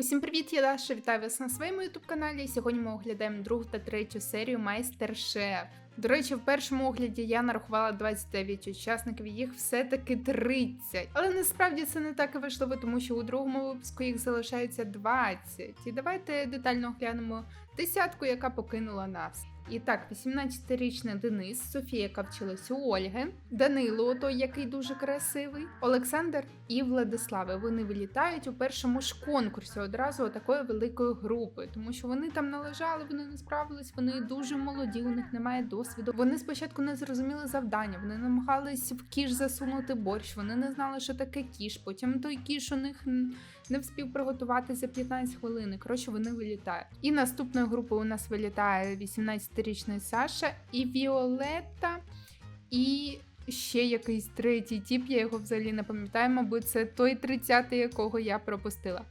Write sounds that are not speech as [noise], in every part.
Усім привіт, я Даша, вітаю вас на своєму ютуб каналі. Сьогодні ми оглядаємо другу та третю серію Майстер-Шеф. До речі, в першому огляді я нарахувала 29 учасників, їх все-таки 30. Але насправді це не так і важливо, тому що у другому випуску їх залишається 20. І давайте детально оглянемо десятку, яка покинула нас. І так, 18-річний Денис, Софія, яка вчилась у Ольги, Данило, той, який дуже красивий, Олександр і Владислави. Вони вилітають у першому ж конкурсі одразу такої великої групи, тому що вони там належали, вони не справились, вони дуже молоді, у них немає досвіду. Вони спочатку не зрозуміли завдання, вони намагались в кіш засунути борщ, вони не знали, що таке кіш. Потім той кіш у них не вспів приготувати за 15 хвилин. Коротше, вони вилітають. І наступною групою у нас вилітає 18-річний Саша і Віолетта, і ще якийсь третій тіп, я його взагалі не пам'ятаю, мабуть, це той 30-й, якого я пропустила.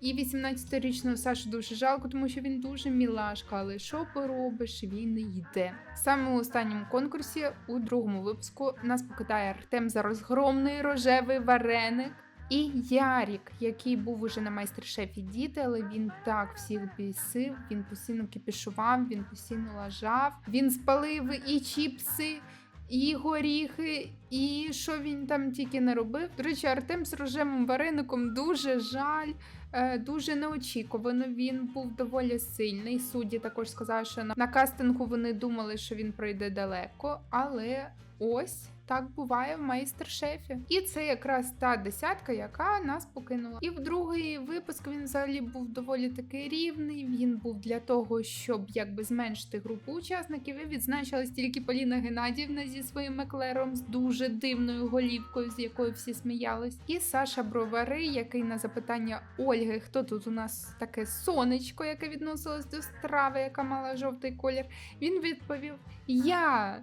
І 18-річного Сашу дуже жалко, тому що він дуже мілашка, але що поробиш, він не йде. Саме у останньому конкурсі, у другому випуску, нас покидає Артем за розгромний рожевий вареник. І Ярік, який був уже на майстер-шефі діти, але він так всіх бісив, він постійно кипішував, він постійно лажав, він спалив і чіпси, і горіхи, і що він там тільки не робив. До речі, Артем з рожевим вареником дуже жаль, е, дуже неочікувано. Він був доволі сильний. Судді також сказали, що на кастингу вони думали, що він пройде далеко, але ось. Так буває в майстер-шефі. І це якраз та десятка, яка нас покинула. І в другий випуск він взагалі був доволі таки рівний. Він був для того, щоб якби зменшити групу учасників. І відзначилась тільки Поліна Геннадівна зі своїм еклером з дуже дивною голівкою, з якою всі сміялись. І Саша Бровари, який на запитання Ольги, хто тут у нас таке сонечко, яке відносилось до страви, яка мала жовтий колір. Він відповів: Я.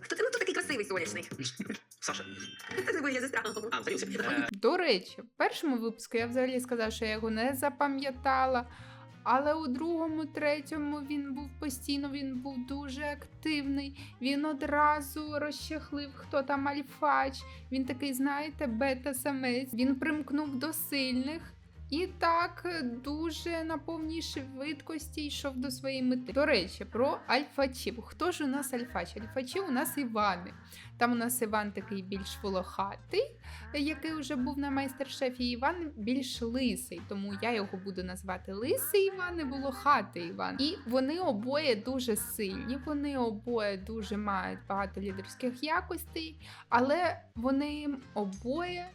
Хто ти ну такий красивий сонячний? Саша. Це. А. Е, До речі, в першому випуску я взагалі сказала, що я його не запам'ятала. Але у другому, третьому він був постійно, він був дуже активний. Він одразу розчахлив, хто там альфач. Він такий, знаєте, бета-самець. Він примкнув до сильних. І так дуже на повній швидкості йшов до своєї мети. До речі, про альфачів. Хто ж у нас альфач? Альфачі у нас Івани. Там у нас Іван такий більш волохатий, який вже був на майстер-шефі. Іван більш лисий, тому я його буду назвати Лисий Іван і волохатий Іван. І вони обоє дуже сильні, вони обоє дуже мають багато лідерських якостей, але вони обоє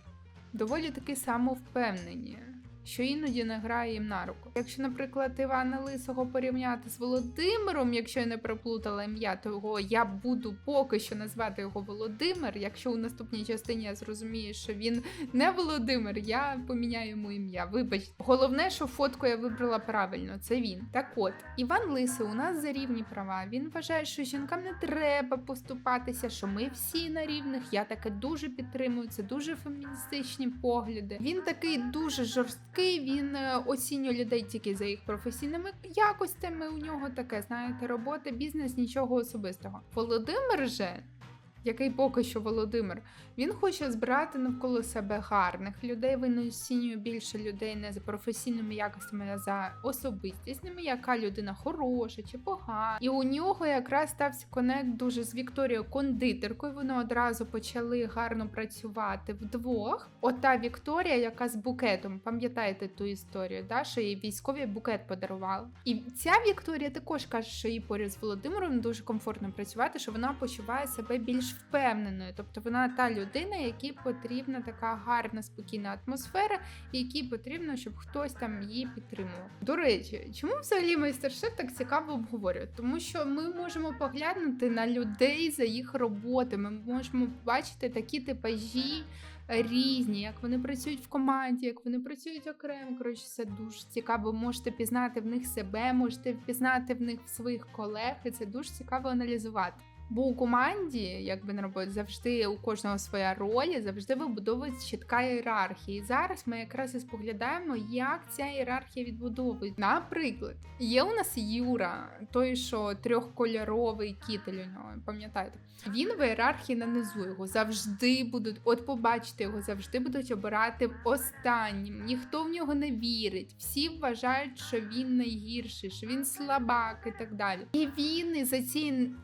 доволі таки самовпевнені що іноді не грає їм на руку. Якщо, наприклад, Івана Лисого порівняти з Володимиром, якщо я не проплутала ім'я, то його я буду поки що назвати його Володимир. Якщо у наступній частині я зрозумію, що він не Володимир, я поміняю йому ім'я. Вибачте, головне, що фотку я вибрала правильно, це він. Так от, Іван Лисий у нас за рівні права. Він вважає, що жінкам не треба поступатися, що ми всі на рівних. Я таке дуже підтримую. Це дуже феміністичні погляди. Він такий дуже жорсткий жорсткий, він е, оцінює людей тільки за їх професійними якостями. У нього таке, знаєте, робота, бізнес, нічого особистого. Володимир же який поки що Володимир, він хоче збирати навколо себе гарних людей. Він оцінює більше людей не за професійними якостями, а за особистісними, яка людина хороша чи погана. І у нього якраз стався конект дуже з Вікторією кондитеркою. Вони одразу почали гарно працювати вдвох. Ота Вікторія, яка з букетом, пам'ятаєте ту історію, да, що їй військовий букет подарувала. І ця Вікторія також каже, що їй поряд з Володимиром дуже комфортно працювати, що вона почуває себе більш впевненою. Тобто вона та людина, якій потрібна така гарна, спокійна атмосфера, і якій потрібно, щоб хтось там її підтримував. До речі, чому взагалі майстер-шеф так цікаво обговорювати? Тому що ми можемо поглянути на людей за їх роботи. Ми можемо побачити такі типажі. Різні, як вони працюють в команді, як вони працюють окремо. Коротше, це дуже цікаво. Можете пізнати в них себе, можете впізнати в них своїх колег, і це дуже цікаво аналізувати. Бо у команді, якби на роботі, завжди у кожного своя роль, завжди вибудовується чітка ієрархія. І зараз ми якраз і споглядаємо, як ця ієрархія відбудовується. Наприклад, є у нас Юра, той, що трьохкольоровий кітель у нього, пам'ятаєте? Він в ієрархії на низу його завжди будуть, от побачите, його завжди будуть обирати останнім. Ніхто в нього не вірить. Всі вважають, що він найгірший, що він слабак і так далі. І він із-за цієї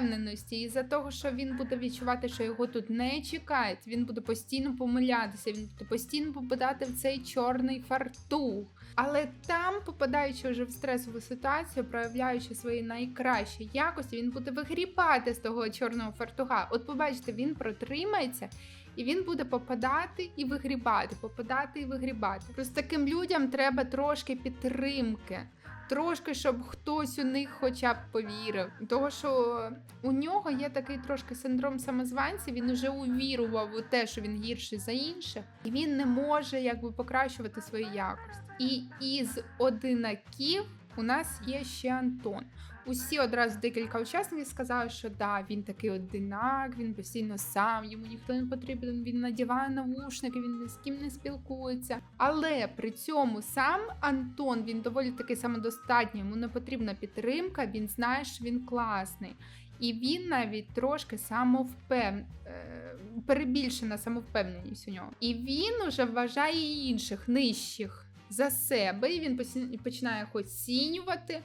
невпевненості, і за того, що він буде відчувати, що його тут не чекають, він буде постійно помилятися, він буде постійно попадати в цей чорний фартух. Але там, попадаючи вже в стресову ситуацію, проявляючи свої найкращі якості, він буде вигрібати з того чорного фартуха. От побачите, він протримається. І він буде попадати і вигрібати, попадати і вигрібати. Просто таким людям треба трошки підтримки, трошки, щоб хтось у них хоча б повірив. Того, що у нього є такий трошки синдром самозванця, він уже увірував у те, що він гірший за інших, і він не може якби покращувати свої якості. І із одинаків у нас є ще Антон. Усі одразу декілька учасників сказали, що да, він такий одинак, він постійно сам, йому ніхто не потрібен, він надіває навушники, він ні з ким не спілкується. Але при цьому сам Антон він доволі таки самодостатній, йому не потрібна підтримка, він знає, що він класний. І він навіть трошки самовпев... е, перебільшена самовпевненість у нього. І він уже вважає інших нижчих за себе, і він починає оцінювати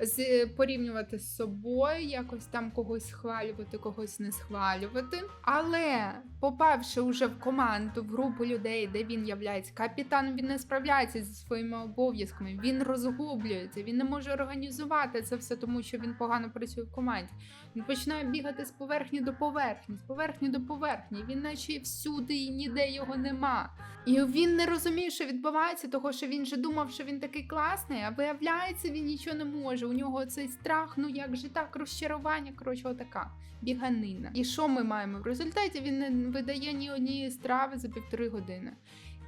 з порівнювати з собою, якось там когось схвалювати, когось не схвалювати. Але попавши уже в команду, в групу людей, де він являється капітаном, він не справляється зі своїми обов'язками. Він розгублюється, він не може організувати це все, тому що він погано працює в команді. Він починає бігати з поверхні до поверхні, з поверхні до поверхні. Він наче всюди і ніде його нема. І він не розуміє, що відбувається, того що він же думав, що він такий класний, а виявляється, він нічого не може. У нього цей страх, ну як же так, розчарування, коротше, отака біганина. І що ми маємо? В результаті він не видає ні однієї страви за півтори години.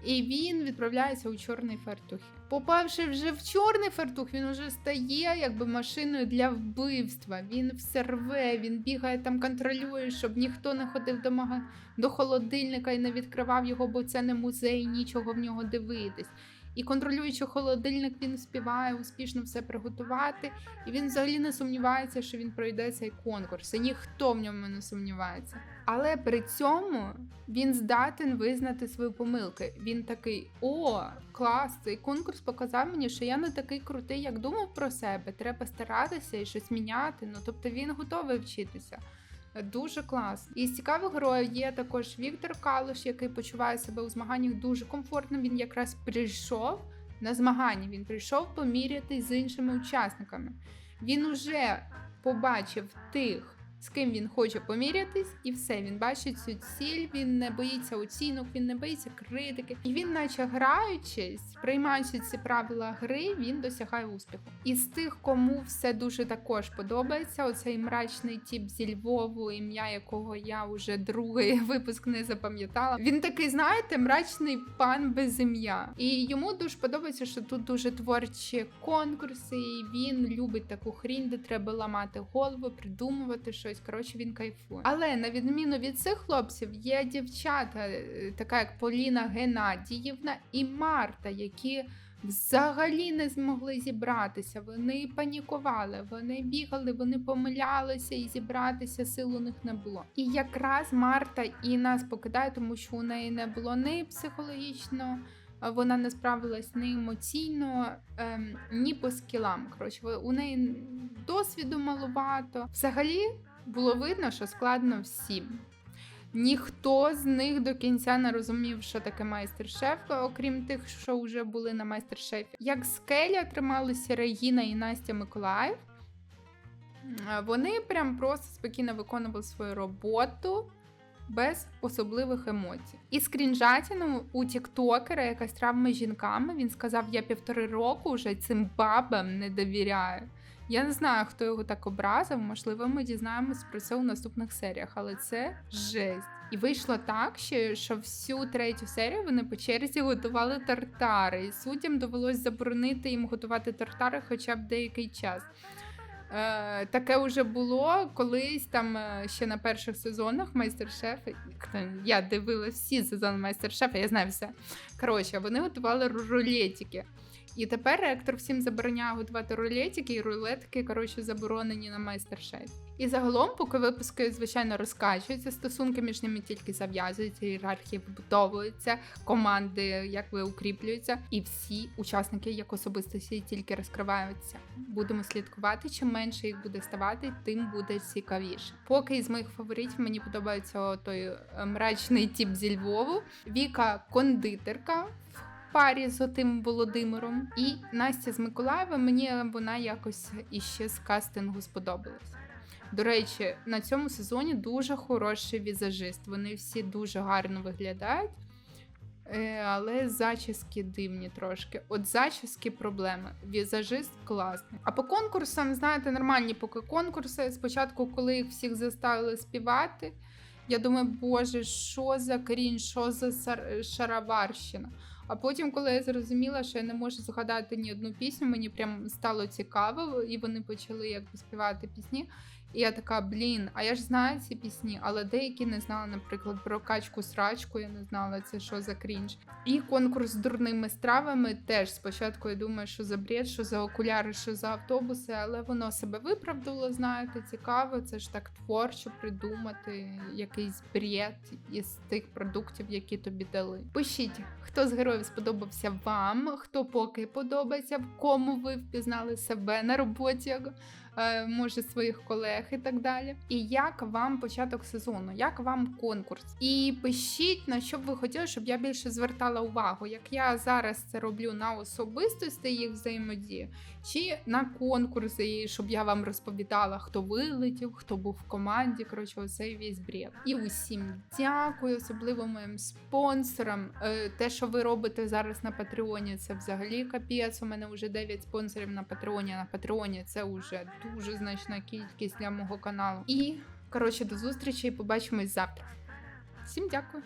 І він відправляється у чорний фартух. Попавши вже в чорний фартух, він вже стає якби машиною для вбивства. Він все рве, він бігає там, контролює, щоб ніхто не ходив до мага... до холодильника і не відкривав його, бо це не музей, нічого в нього дивитись. І контролюючи холодильник, він співає успішно все приготувати. І він взагалі не сумнівається, що він пройде цей конкурс. І ніхто в ньому не сумнівається. Але при цьому він здатен визнати свої помилки. Він такий: о, клас! Цей конкурс показав мені, що я не такий крутий, як думав про себе. Треба старатися і щось міняти. Ну тобто він готовий вчитися. Дуже клас. І з цікавих героїв є також Віктор Калуш, який почуває себе у змаганнях дуже комфортно. Він якраз прийшов на змагання. Він прийшов поміряти з іншими учасниками. Він уже побачив тих, з ким він хоче помірятись, і все. Він бачить цю ціль, він не боїться оцінок, він не боїться критики. І він, наче граючись, приймаючи ці правила гри, він досягає успіху. І з тих, кому все дуже також подобається, оцей мрачний тіп зі Львову, ім'я якого я вже другий [laughs] випуск не запам'ятала. Він такий, знаєте, мрачний пан без ім'я. І йому дуже подобається, що тут дуже творчі конкурси, і він любить таку хрінь, де треба ламати голову, придумувати щось. Коротше, він кайфує. Але на відміну від цих хлопців є дівчата, е, така як Поліна Геннадіївна і Марта, які взагалі не змогли зібратися. Вони панікували, вони бігали, вони помилялися, і зібратися сил у них не було. І якраз Марта і нас покидає, тому що у неї не було ні психологічно. Вона не справилась ні емоційно, ем, ні по скілам. Коротше, у неї досвіду маловато. Взагалі було видно, що складно всім. Ніхто з них до кінця не розумів, що таке майстер-шеф, окрім тих, що вже були на майстер-шефі. Як скеля трималися Регіна і Настя Миколаїв. Вони прям просто спокійно виконували свою роботу без особливих емоцій. І скрінжатіну у тіктокера, яка з жінками, він сказав: Я півтори року вже цим бабам не довіряю. Я не знаю, хто його так образив. Можливо, ми дізнаємось про це у наступних серіях, але це жесть. І вийшло так, що, що всю третю серію вони по черзі готували тартари, і суддям довелось заборонити їм готувати тартари хоча б деякий час. Е, таке вже було колись там е, ще на перших сезонах майстер-шеф. Я дивилася всі сезони майстер-шефа, я знаю все. Коротше, вони готували ру- рулетики. І тепер ректор всім забороняє готувати рулетики, і рулетики, коротше, заборонені на майстер-шеф. І загалом, поки випуски, звичайно, розкачуються, стосунки між ними тільки зав'язуються, ієрархії вибудовуються, команди якби укріплюються, і всі учасники як особистості тільки розкриваються. Будемо слідкувати. Чим менше їх буде ставати, тим буде цікавіше. Поки із моїх фаворитів мені подобається той е, мрачний тип зі Львову, Віка кондитерка. Парі з отим Володимиром і Настя з Миколаєва. Мені вона якось іще з кастингу сподобалась. До речі, на цьому сезоні дуже хороший візажист. Вони всі дуже гарно виглядають. Е, але зачіски дивні трошки. От зачіски проблеми. Візажист класний. А по конкурсам, знаєте, нормальні поки конкурси. Спочатку, коли їх всіх заставили співати, я думаю, боже, що за крінь, що за шароварщина. А потім, коли я зрозуміла, що я не можу згадати ні одну пісню, мені прям стало цікаво, і вони почали якби співати пісні. І я така, блін, а я ж знаю ці пісні, але деякі не знала, наприклад, про качку срачку, я не знала, це що за крінж. І конкурс з дурними стравами теж спочатку я думаю, що за бред, що за окуляри, що за автобуси, але воно себе виправдало, знаєте, цікаво. Це ж так творчо придумати якийсь бред із тих продуктів, які тобі дали. Пишіть, хто з героїв сподобався вам, хто поки подобається, в кому ви впізнали себе на роботі е, може своїх колег і так далі. І як вам початок сезону, як вам конкурс? І пишіть на що б ви хотіли, щоб я більше звертала увагу, як я зараз це роблю на особистості їх взаємодії, чи на конкурси, щоб я вам розповідала, хто вилетів, хто був в команді. Коротше, оцей весь бред. І усім дякую, особливо моїм спонсорам. Е, Те, що ви робите зараз на Патреоні, це взагалі капець. У мене вже 9 спонсорів на Патреоні. На Патреоні це вже дуже значна кількість для мого каналу. І коротше, до зустрічі і побачимось завтра. Всім дякую.